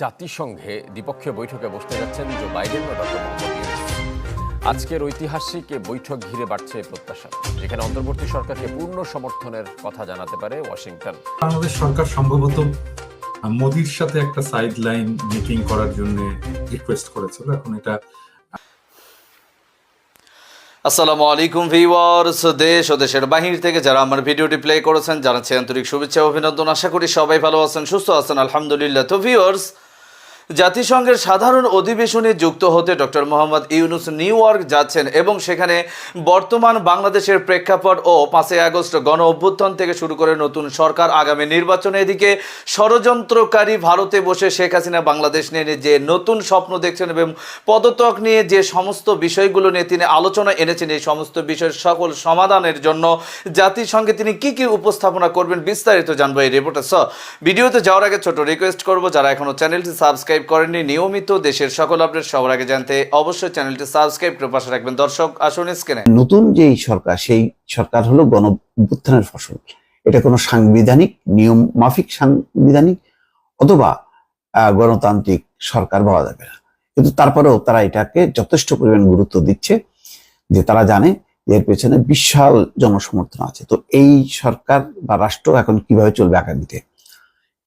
জাতিসংঘে দ্বিপক্ষীয় বৈঠকে বসতে যাচ্ছেন জো বাইডেন ও ডক্টর মোহাম্মদ আজকের ঐতিহাসিক এ বৈঠক ঘিরে বাড়ছে প্রত্যাশা যেখানে অন্তর্বর্তী সরকারকে পূর্ণ সমর্থনের কথা জানাতে পারে ওয়াশিংটন। বাংলাদেশ সরকার সম্ভবত মোদির সাথে একটা সাইড লাইন মিটিং করার জন্য রিকোয়েস্ট করেছিল এখন এটা আসসালামু আলাইকুম ভিউয়ার্স দেশ ও দেশের বাহির থেকে যারা আমার ভিডিওটি প্লে করেছেন জানাচ্ছি আন্তরিক শুভেচ্ছা অভিনন্দন। আশা করি সবাই ভালো আছেন সুস্থ আছেন আলহামদুলিল্লাহ। তো ভিউয়ার্স জাতিসংঘের সাধারণ অধিবেশনে যুক্ত হতে doctor Mohammad Yunus New York যাচ্ছেন এবং সেখানে বর্তমান বাংলাদেশের প্রেক্ষাপট ও পাঁচই আগস্ট গণ অভ্যুত্থান থেকে শুরু করে নতুন সরকার আগামী নির্বাচনে এদিকে ষড়যন্ত্রকারী ভারতে বসে শেখ হাসিনা বাংলাদেশ নিয়ে যে নতুন স্বপ্ন দেখছেন এবং পদত্যাগ নিয়ে যে সমস্ত বিষয়গুলো নিয়ে তিনি আলোচনা এনেছেন, এই সমস্ত বিষয়ের সকল সমাধানের জন্য জাতিসংঘে তিনি কি কি উপস্থাপনা করবেন বিস্তারিত জানব এই রিপোর্টে স ভিডিওতে যাওয়ার আগে ছোট রিকোয়েস্ট করব, যারা এখনও চ্যানেলটি সাবস্ক্রাইব করেননি। নিয়মিত দেশের সকল আপডেট সবার আগে জানতে অবশ্যই চ্যানেলটি সাবস্ক্রাইব করে পাশে রাখবেন। দর্শক, আসুন স্ক্রিনে। নতুন যেই সরকার, সেই সরকার হলো গণ ফসল। এটা কোনো সাংবিধানিক নিয়ম, মাফিক সাংবিধানিক অথবা গণতান্ত্রিক সরকার পাওয়া যাবে না। কিন্তু তারপরেও তারা এটাকে যথেষ্ট পরিমাণ গুরুত্ব দিচ্ছে যে তারা জানে এর পেছনে বিশাল জনসমর্থন আছে। তো এই সরকার বা রাষ্ট্র এখন কীভাবে চলবে আগামীতে,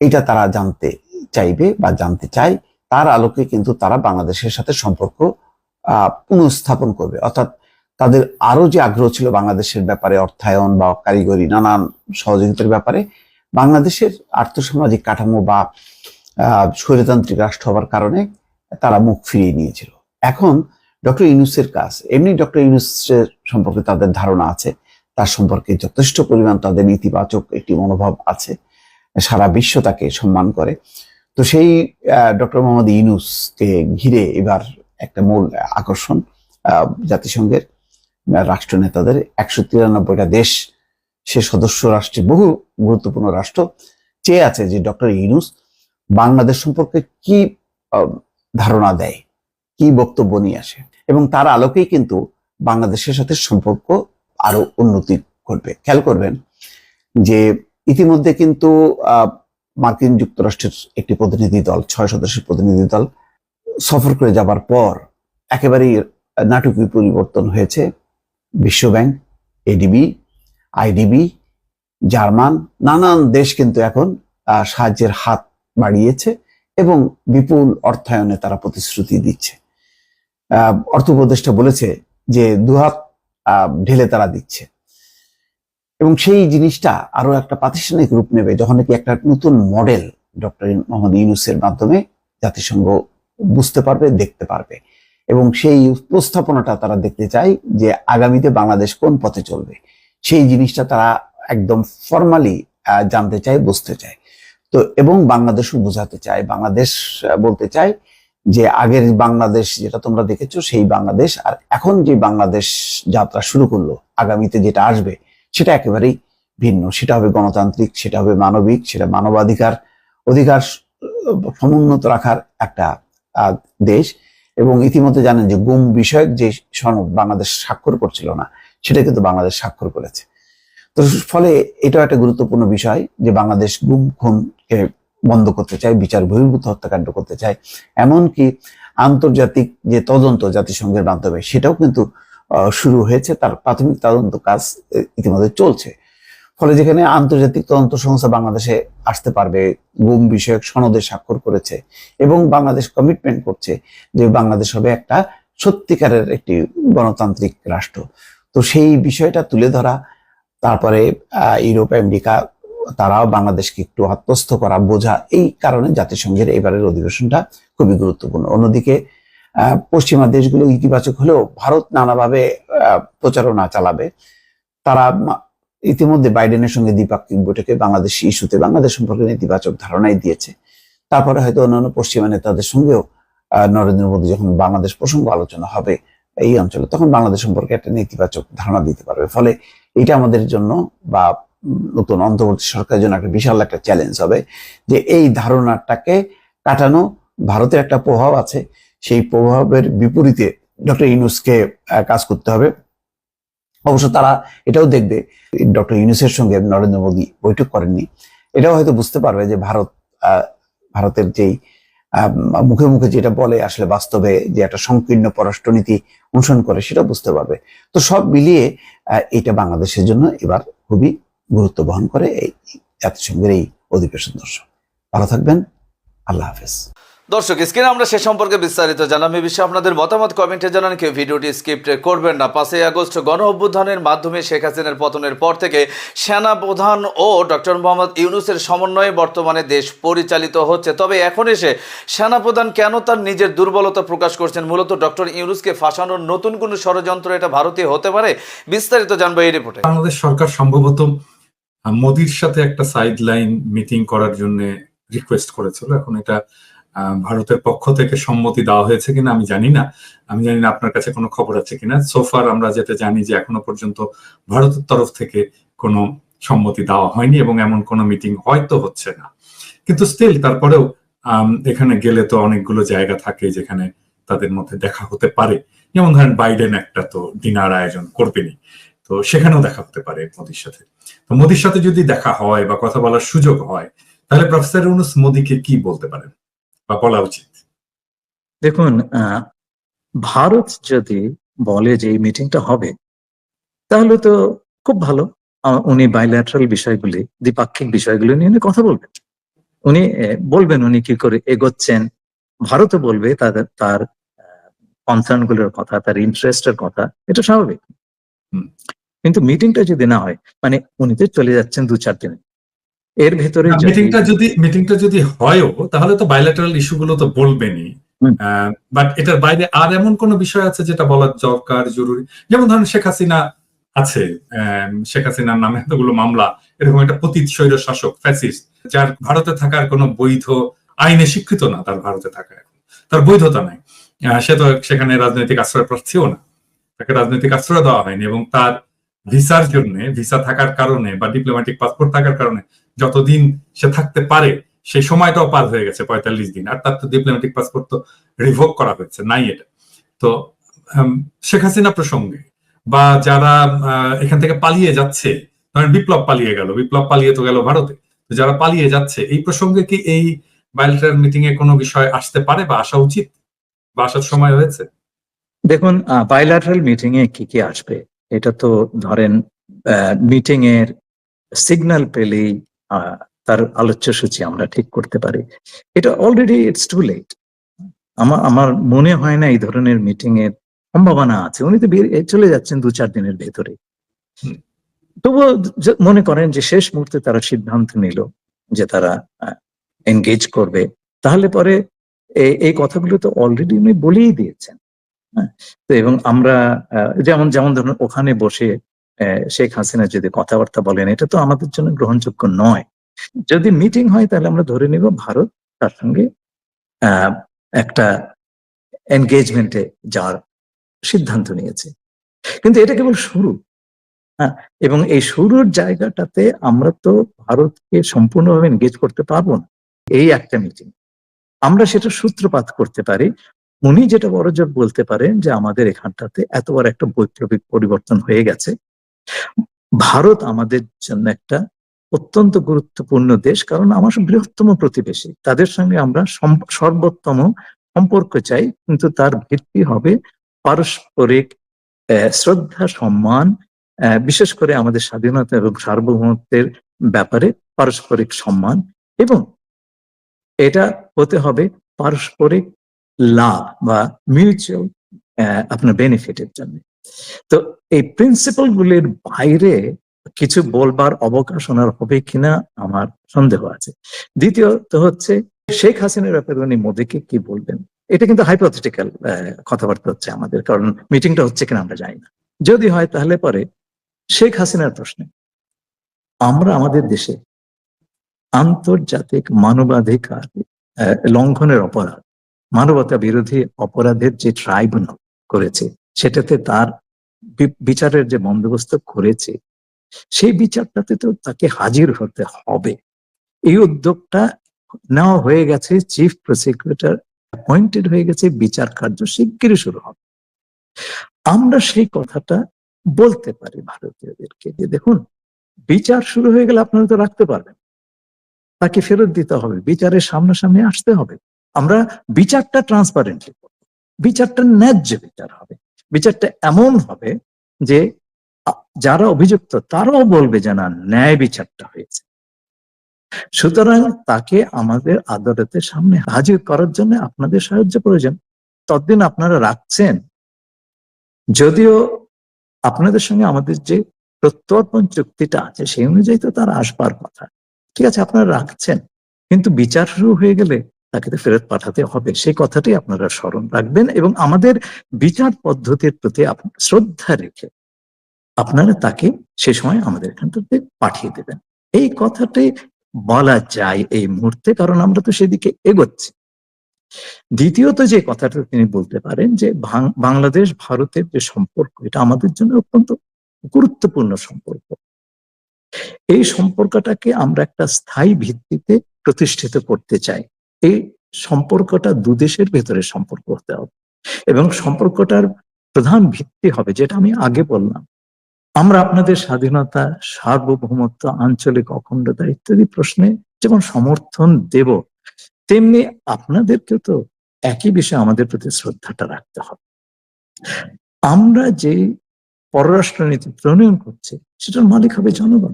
এইটা তারা জানতে চাইবে বা জানতে চায়, তার আলোকে কিন্তু তারা বাংলাদেশের সাথে সম্পর্ক পুনঃস্থাপন করবে। অর্থাৎ তাদের আরও যে আগ্রহ ছিল বাংলাদেশের ব্যাপারে অর্থায়ন বা কারিগরি, নানান সহযোগিতার ব্যাপারে, বাংলাদেশের আর্থসামাজিক কাঠামো বা স্বৈরতান্ত্রিক রাষ্ট্র হওয়ার কারণে তারা মুখ ফিরিয়ে নিয়েছিল। এখন ডক্টর ইউনুসের কাজ, এমনি ডক্টর ইউনুসের সম্পর্কে তাদের ধারণা আছে, তার সম্পর্কে যথেষ্ট পরিমাণ তাদের ইতিবাচক একটি মনোভাব আছে, সারা বিশ্ব তাকে সম্মান করে। তো সেই ডক্টর মোহাম্মদ ইউনুসকে ঘিরে এবার একটা মূল আকর্ষণ জাতিসংঘের রাষ্ট্র নেতাদের একশো তিরানব্বইটা দেশ, সে সদস্য রাষ্ট্রে বহু গুরুত্বপূর্ণ রাষ্ট্র। চেয়ে আছে যে ডক্টর ইউনুস বাংলাদেশ সম্পর্কে কি ধারণা দেয়, কি বক্তব্য নিয়ে আসে। এবং তার আলোকেই কিন্তু বাংলাদেশের সাথে সম্পর্ক আরও উন্নতি করবে খেয়াল করবেন যে ইতিমধ্যে কিন্তু মার্কিন যুক্তরাষ্ট্রের একটি প্রতিনিধি দল, ছয় সদস্যের প্রতিনিধি দল, সফর করে যাবার পর একেবারেই নাটকীয় পরিবর্তন হয়েছে। বিশ্বব্যাংক এডিবি আইডিবি জার্মান, নানান দেশ কিন্তু এখন সাহায্যের হাত বাড়িয়েছে এবং বিপুল অর্থায়নে তারা প্রতিশ্রুতি দিচ্ছে। অর্থ উপদেষ্টা বলেছে যে দুহাত ঢেলে তারা দিচ্ছে। এবং সেই জিনিসটা আরও একটা প্রাতিষ্ঠানিক রূপ নেবে যখন নাকি একটা নতুন মডেল ডক্টর মোহাম্মদ ইউনুসের মাধ্যমে জাতিসংঘ বুঝতে পারবে, দেখতে পারবে। এবং সেই উপস্থাপনাটা তারা দেখতে চায় যে আগামীতে বাংলাদেশ কোন পথে চলবে। সেই জিনিসটা তারা একদম ফর্মালি জানতে চায়, বুঝতে চায়। তো এবং বাংলাদেশও বোঝাতে চায়, বাংলাদেশ বলতে চায় যে আগের বাংলাদেশ যেটা তোমরা দেখেছ, সেই বাংলাদেশ। আর এখন যে বাংলাদেশ যাত্রা শুরু করল, আগামীতে যেটা আসবে সেটা একেবারেই ভিন্ন। সেটা হবে গণতান্ত্রিক, সেটা হবে মানবিক, সেটা মানবাধিকার, অধিকার সমুন্নত রাখার একটা দেশ। এবং ইতিমধ্যে জানেন যে গুম বিষয়ক যে সনদ বাংলাদেশ স্বাক্ষর করছিল না, সেটা কিন্তু বাংলাদেশ স্বাক্ষর করেছে। তো ফলে এটাও একটা গুরুত্বপূর্ণ বিষয় যে বাংলাদেশ গুম, খুনকে বন্ধ করতে চায়, বিচার বহির্ভূত হত্যাকাণ্ড করতে চায়। এমনকি আন্তর্জাতিক যে তদন্ত জাতিসংঘের মাধ্যমে, সেটাও কিন্তু শুরু হয়েছে, তার প্রাথমিক তদন্ত কাজ ইতিমধ্যে চলছে। ফলে যেখানে আন্তর্জাতিক তদন্ত সংস্থা বাংলাদেশে আসতে পারবে, গুম বিষয়ক সনদে স্বাক্ষর করেছে এবং বাংলাদেশ কমিটমেন্ট করছে যে বাংলাদেশ হবে একটা সত্যিকারের একটি গণতান্ত্রিক রাষ্ট্র। তো সেই বিষয়টা তুলে ধরা, তারপরে ইউরোপ, আমেরিকা, তারাও বাংলাদেশকে একটু আত্মস্থ করা বোঝা, এই কারণে জাতিসংঘের এবারের অধিবেশনটা খুবই গুরুত্বপূর্ণ। অন্যদিকে পশ্চিমা দেশগুলো ইতিবাচক হলেও ভারত নানাভাবে প্রচারণা চালাবে। তারা ইতিমধ্যে বাইডেনের সঙ্গে দ্বিপাক্ষিক বৈঠকে বাংলাদেশ ইস্যুতে বাংলাদেশ সম্পর্কে নেতিবাচক ধারণাই দিয়েছে। তারপরে হয়তো অন্যান্য পশ্চিমা নেতাদের সঙ্গেও নরেন্দ্র মোদী যখন বাংলাদেশ প্রসঙ্গ আলোচনা হবে এই অঞ্চলে, তখন বাংলাদেশ সম্পর্কে একটা নেতিবাচক ধারণা দিতে পারবে। ফলে এটা আমাদের জন্য বা নতুন অন্তর্বর্তী সরকারের জন্য একটা বিশাল একটা চ্যালেঞ্জ হবে যে এই ধারণাটাকে কাটানো ভারতের একটা প্রভাব আছে। সেই প্রভাবের বিপরীতে ডক্টর ইউনুসকে কাজ করতে হবে। অবশ্য তারা এটাও দেখবে, ডক্টর ইউনুসের সঙ্গে নরেন্দ্র মোদী বৈঠক করেননি। এটাও হয়তো বুঝতে পারবে যে ভারত ভারতের যেই মুখে মুখে যেটা বলে আসলে বাস্তবে যে একটা সংকীর্ণ পররাষ্ট্রনীতি অনুসরণ করে সেটা বুঝতে পারবে। তো সব মিলিয়ে এটা বাংলাদেশের জন্য এবার খুবই গুরুত্ব বহন করে এই জাতিসংঘের এই অধিবেশন দর্শক। ভালো থাকবেন। আল্লাহ হাফেজ। দর্শক, স্ক্রিনে আমরা সে সম্পর্কে বিস্তারিত জানাম। এই বিষয়ে আপনাদের মতামত কমেন্টে জানান, কেউ ভিডিওটি স্কিপ্ট করবেন না। পাঁচই আগস্ট গণ অভ্যুত্থানের মাধ্যমে শেখ হাসিনার পতনের পর থেকে সেনা প্রধান ও ডক্টর মোহাম্মদ ইউনুসের সমন্বয়ে বর্তমানে দেশ পরিচালিত হচ্ছে। তবে এখন এসে সেনা প্রধান কেন তার নিজের দুর্বলতা প্রকাশ করছেন? মূলত ডক্টর ইউনুসকে ফাঁসানোর নতুন কোনো ষড়যন্ত্র এটা ভারতীয় হতে পারে? বিস্তারিত জানব এই রিপোর্টে। বাংলাদেশ সরকার সম্ভবত মোদির সাথে একটা সাইড লাইন মিটিং করার জন্য রিকোয়েস্ট করেছিল। এখন এটা ভারতের পক্ষ থেকে সম্মতি দেওয়া হয়েছে কিনা আমি জানি না। আমি জানি না আপনার কাছে কোনো খবর আছে কিনা। সোফার আমরা যেটা জানি যে এখনও পর্যন্ত ভারতের তরফ থেকে কোনো সম্মতি দেওয়া হয়নি এবং এমন কোনো মিটিং হয়তো হচ্ছে না। কিন্তু স্টিল তারপরেও এখানে গেলে তো অনেকগুলো জায়গা থাকে যেখানে তাদের মধ্যে দেখা হতে পারে। যেমন ধরেন বাইডেন একটা তো ডিনার আয়োজন করবেনই। তো সেখানেও দেখা হতে পারে মোদির সাথে। তো মোদির সাথে যদি দেখা হয় বা কথা বলার সুযোগ হয়, তাহলে প্রফেসর ইউনুস মোদিকে কি বলতে পারেন? বা বলা উচিত। দেখুন ভারত যদি বলে যে এই মিটিংটা হবে তাহলে তো খুব ভালো। উনি বাইল্যাটারাল বিষয়গুলি দ্বিপাক্ষিক বিষয়গুলি নিয়ে উনি কথা বলবেন। উনি বলবেন উনি কি করে এগোচ্ছেন। ভারতও বলবে তাদের তার কনসার্নগুলোর কথা তার ইন্টারেস্টের কথা এটা স্বাভাবিক। কিন্তু মিটিংটা যদি না হয় মানে উনি তো চলে যাচ্ছেন দু চার দিনে। এর ভেতরে মিটিংটা যদি মিটিংটা যদি হয়ও তাহলে তো বাইলেটারাল ইস্যুগুলো তো বলবেনই। বাট এটার বাইরে আর এমন কোন বিষয় আছে যেটা বলার দরকার জরুরি? যেমন ধরেন শেখ হাসিনা আছে শেখ হাসিনার নামে এতগুলো মামলা এরকম একটা পতিত স্বৈর শাসক ফ্যাসিস্ট যার ভারতে থাকার কোনো বৈধ আইনে স্বীকৃত না তার ভারতে থাকা এখন। তার বৈধতা নাই। সে তো সেখানে রাজনৈতিক আশ্রয় প্রার্থীও না। তাকে রাজনৈতিক আশ্রয় দেওয়া হয়নি এবং তার ভিসার জন্য ভিসা থাকার কারণে বা ডিপ্লোম্যাটিক পাসপোর্ট থাকার কারণে যতদিন সে থাকতে পারে, সেই সময়টাও পার হয়ে গেছে পঁয়তাল্লিশ দিন। আর তার তো ডিপ্লোম্যাটিক পাসপোর্ট তো রিভোক করা হয়েছে, নাই এটা। তো শেখ হাসিনা প্রসঙ্গে বা যারা এখান থেকে পালিয়ে যাচ্ছে, ধরেন বিপ্লব পালিয়ে গেল, বিপ্লব পালিয়ে তো গেল ভারতে। তো যারা পালিয়ে যাচ্ছে, এই প্রসঙ্গে কি এই বাইলেটারাল মিটিং এ কোনো বিষয় আসতে পারে বা আসা উচিত? বা আসার সময় হয়েছে? দেখুন বাইল্যাটারাল মিটিং এ কি কি আসবে? এটা তো ধরেন মিটিং এর সিগন্যাল পেলেই তার আলোচ্য সূচি আমরা ঠিক করতে পারি। এটা অলরেডি ইটস টু লেট আমার আমার মনে হয় না এই ধরনের মিটিং এর সম্ভাবনা আছে। উনি তো চলে যাচ্ছেন দু চার দিনের ভেতরে। তবুও মনে করেন যে, শেষ মুহূর্তে তারা সিদ্ধান্ত নিল যে তারা এনগেজ করবে। তাহলে পরে এই- কথাগুলো তো অলরেডি উনি বলেই দিয়েছেন। হ্যাঁ? তো এবং আমরা যেমন যেমন ধরুন ওখানে বসে শেখ হাসিনা যদি কথাবার্তা বলেন, এটা তো আমাদের জন্য গ্রহণযোগ্য নয়। যদি মিটিং হয়, তাহলে আমরা ধরে নিব ভারত তার সঙ্গে একটা এনগেজমেন্টে যাওয়ার সিদ্ধান্ত নিয়েছে। কিন্তু এটা কেবল শুরু হ্যাঁ এবং এই শুরুর জায়গাটাতে আমরা তো ভারতকে সম্পূর্ণভাবে এনগেজ করতে পারব না, এই একটা মিটিং আমরা সেটা সূত্রপাত করতে পারি। উনি যেটা বড়জোর বলতে পারেন যে, আমাদের এখানটাতে এত বড় একটা বৈপ্লবিক পরিবর্তন হয়ে গেছে। ভারত আমাদের জন্য একটা অত্যন্ত গুরুত্বপূর্ণ দেশ, কারণ আমার বৃহত্তম প্রতিবেশী। তাদের সঙ্গে আমরা সর্বোত্তম সম্পর্ক চাই, কিন্তু তার ভিত্তি হবে পারস্পরিক শ্রদ্ধা, সম্মান বিশেষ করে আমাদের স্বাধীনতা এবং সার্বভৌমত্বের ব্যাপারে পারস্পরিক সম্মান এবং এটা হতে হবে পারস্পরিক লাভ বা মিউচুয়াল আপনার বেনিফিটের জন্য। তো এই প্রিন্সিপাল গুলির বাইরে কিছু বলবার অবকাশ ওনার হবে কিনা আমার সন্দেহ আছে। দ্বিতীয়ত হচ্ছে, শেখ হাসিনার ব্যাপারে উনি মোদীকে কি বলবেন? এটা কিন্তু হাইপোথেটিক্যাল কথাবার্তা হচ্ছে আমাদের, কারণ মিটিংটা হচ্ছে কিনা আমরা জানি না। যদি হয় তাহলে পরে শেখ হাসিনার প্রশ্নে, আমরা আমাদের দেশে আন্তর্জাতিক মানবাধিকার লঙ্ঘনের অপরাধ, মানবতা বিরোধী অপরাধের যে ট্রাইব্যুনাল করেছে, সেটাতে তার বিচারের যে বন্দোবস্ত করেছে, সেই বিচারটাতে তো তাকে হাজির হতে হবে। এই উদ্যোগটা নেওয়া হয়ে গেছে চিফ প্রসিকিউটর অ্যাপয়েন্টেড হয়ে গেছে, বিচার কার্য শিগগিরই শুরু হবে। আমরা সেই কথাটা বলতে পারি ভারতীয়দেরকে যে, দেখুন, বিচার শুরু হয়ে গেলে আপনারা তো রাখতে পারবেন। তাকে ফেরত দিতে হবে, বিচারের সামনাসামনি আসতে হবে। আমরা বিচারটা ট্রান্সপারেন্টলি করব। বিচারটা ন্যায্য বিচার হবে। বিচারটা এমন হবে যে যারা অভিযুক্ত তারাও বলবে যে, না, ন্যায় বিচারটা হয়েছে। সুতরাং তাকে আমাদের আদালতের সামনে হাজির করার জন্য আপনাদের সাহায্য প্রয়োজন। ততদিন আপনারা রাখছেন। যদিও আপনাদের সঙ্গে আমাদের যে প্রত্যর্পণ চুক্তিটা আছে, সেই অনুযায়ী তো তার আসবার কথা। ঠিক আছে, আপনারা রাখছেন। কিন্তু বিচার শুরু হয়ে গেলে তাকে তো ফেরত পাঠাতে হবে। সেই কথাটি আপনারা স্মরণ রাখবেন এবং আমাদের বিচার পদ্ধতির প্রতি শ্রদ্ধা রেখে আপনারা তাকে সে সময় আমাদের এখান থেকে পাঠিয়ে দেবেন। এই কথাটি বলা যায় এই মুহূর্তে, কারণ আমরা তো সেদিকে এগোচ্ছি। দ্বিতীয়ত যে কথাটা তিনি বলতে পারেন যে বাংলাদেশ, ভারতের যে সম্পর্ক, এটা আমাদের জন্য অত্যন্ত গুরুত্বপূর্ণ সম্পর্ক। এই সম্পর্কটাকে আমরা একটা স্থায়ী ভিত্তিতে প্রতিষ্ঠিত করতে চাই। এই সম্পর্কটা দুদেশের ভেতরে সম্পর্ক হতে হবে। এবং সম্পর্কটার প্রধান ভিত্তি হবে, যেটা আমি আগে বললাম। আমরা আপনাদের স্বাধীনতা, সার্বভৌমত্ব, আঞ্চলিক অখণ্ডতা ইত্যাদি প্রশ্নে যেমন সমর্থন দেব, তেমনি আপনাদেরকে তো একই বিষয়ে আমাদের প্রতি শ্রদ্ধাটা রাখতে হবে। আমরা যে পররাষ্ট্রনীতি প্রণয়ন করছি, সেটার মালিক হবে জনগণ।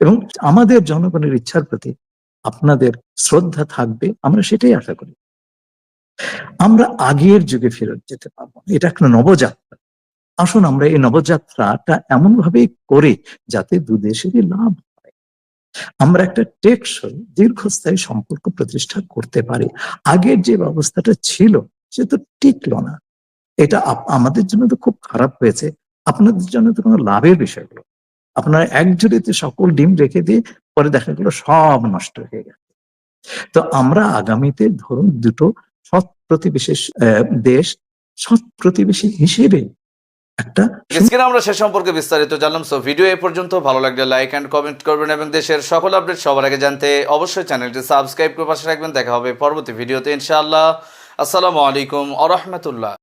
এবং আমাদের জনগণের ইচ্ছার প্রতি আপনাদের শ্রদ্ধা থাকবে, আমরা সেটাই আশা করি। আমরা আগের যুগে ফেরত যেতে পারব এটা একটা নবযাত্রা। আসুন আমরা এই নবযাত্রাটা এমন ভাবে করি যাতে দু দেশেরই লাভ হয়। আমরা একটা টেকসই, দীর্ঘস্থায়ী সম্পর্ক প্রতিষ্ঠা করতে পারি। আগের যে ব্যবস্থাটা ছিল, সে তো টিকলো না। এটা আমাদের জন্য তো খুব খারাপ হয়েছে। আপনাদের জন্য তো কোনো লাভের বিষয় হলো আপনারা এক ঝুড়িতে সকল ডিম রেখে দিয়ে পরে দেখা গেলো সব নষ্ট হয়ে গেছে। তো আমরা আগামীতে ধরুন দুটো সৎ প্রতিবেশী দেশ সৎ প্রতিবেশী হিসেবে একটা আমরা সে সম্পর্কে বিস্তারিত জানলাম। সো ভিডিও এ পর্যন্ত ভালো লাগলে লাইক অ্যান্ড কমেন্ট করবেন এবং দেশের সকল আপডেট সবার আগে জানতে অবশ্যই চ্যানেলটি সাবস্ক্রাইব করে পাশে রাখবেন দেখা হবে পরবর্তী ভিডিওতে ইনশাআল্লাহ। আসসালামু আলাইকুম আ রহমতুল্লাহ।